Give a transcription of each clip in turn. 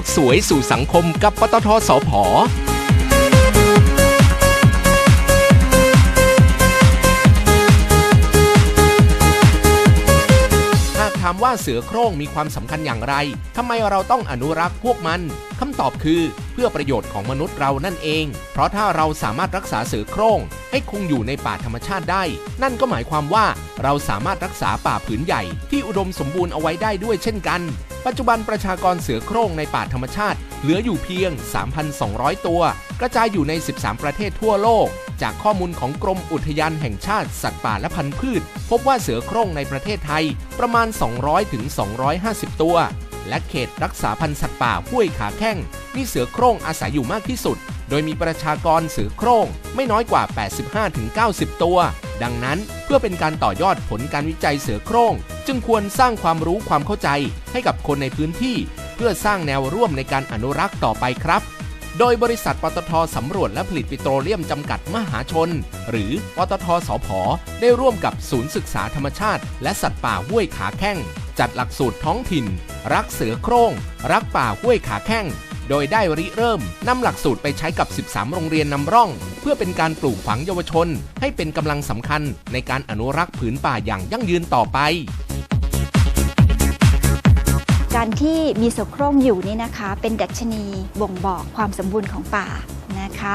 กสวยสู่สังคมกับปตทสพหากถามว่าเสือโคร่งมีความสำคัญอย่างไร ทำไมเราต้องอนุรักษ์พวกมัน คำตอบคือเพื่อประโยชน์ของมนุษย์เรานั่นเอง เพราะถ้าเราสามารถรักษาเสือโคร่ง ให้คงอยู่ในป่าธรรมชาติได้ นั่นก็หมายความว่าเราสามารถรักษาป่าผืนใหญ่ที่อุดมสมบูรณ์เอาไว้ได้ด้วยเช่นกันปัจจุบันประชากรเสือโคร่งในป่าธรรมชาติ เหลืออยู่เพียง 3,200 ตัว กระจายอยู่ใน 13 ประเทศทั่วโลก จากข้อมูลของกรมอุทยานแห่งชาติสัตว์ป่าและพันธุ์พืช พบว่าเสือโคร่งในประเทศไทยประมาณ 200ถึง250 ตัว และเขตรักษาพันธุ์สัตว์ป่าห้วยขาแข้งมีเสือโคร่งอาศัยอยู่มากที่สุด โดยมีประชากรเสือโคร่งไม่น้อยกว่า 85-90 ตัว ดังนั้นเพื่อเป็นการต่อยอดผลการวิจัยเสือโคร่ง จึงควรสร้างความรู้ความเข้าใจให้กับคนในพื้นที่ เพื่อสร้างแนวร่วมในการอนุรักษ์ต่อไปครับ โดยบริษัทปตทสำรวจและผลิตปิโตรเลียมจำกัดมหาชน หรือปตทสพได้ร่วมกับศูนย์ศึกษาธรรมชาติ และสัตว์ป่าห้วยขาแข้งจัดหลักสูตรท้องถิ่น รักเสือโคร่ง รักป่าห้วยขาแข้ง โดยได้ริเริ่มนำหลักสูตรไปใช้กับ 13 โรงเรียนนำร่อง เพื่อเป็นการปลูกฝังเยาวชน ให้เป็นกำลังสำคัญในการอนุรักษ์ผืนป่าอย่างยั่งยืนต่อไปการที่มีสโครงอยู่นี่นะคะ เป็นดัชนีบ่งบอกความสมบูรณ์ของป่านะคะ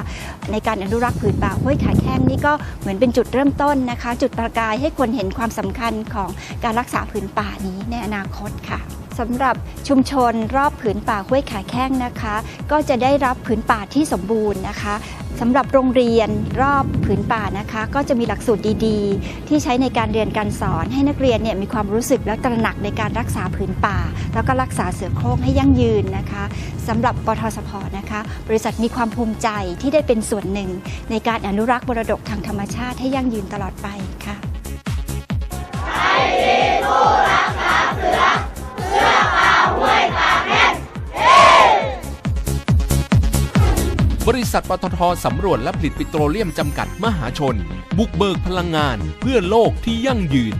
ในการอนุรักษ์ผืนป่าห้วยขาแข้งนี่ก็เหมือนเป็นจุดเริ่มต้นนะคะ จุดประกายให้คนเห็นความสำคัญของการรักษาผืนป่านี้ในอนาคตค่ะ สำหรับชุมชนรอบผืนป่าห้วยขาแข้งนะคะ ก็จะได้รับผืนป่าที่สมบูรณ์นะคะสำหรับโรงเรียนรอบผืนป่านะคะ ก็จะมีหลักสูตรดีๆ ที่ใช้ในการเรียนการสอน ให้นักเรียนเนี่ยมีความรู้สึกและตระหนักในการรักษาผืนป่า แล้วก็รักษาเสือโคร่งให้ยั่งยืนนะคะสำหรับปทสพนะคะ บริษัทมีความภูมิใจที่ได้เป็นส่วนหนึ่ง ในการอนุรักษ์มรดกทางธรรมชาติให้ยั่งยืนตลอดไปค่ะ บริษัทปตทสำรวจและผลิตปิโตรเลียมจำกัดมหาชน บุกเบิกพลังงานเพื่อโลกที่ยั่งยืน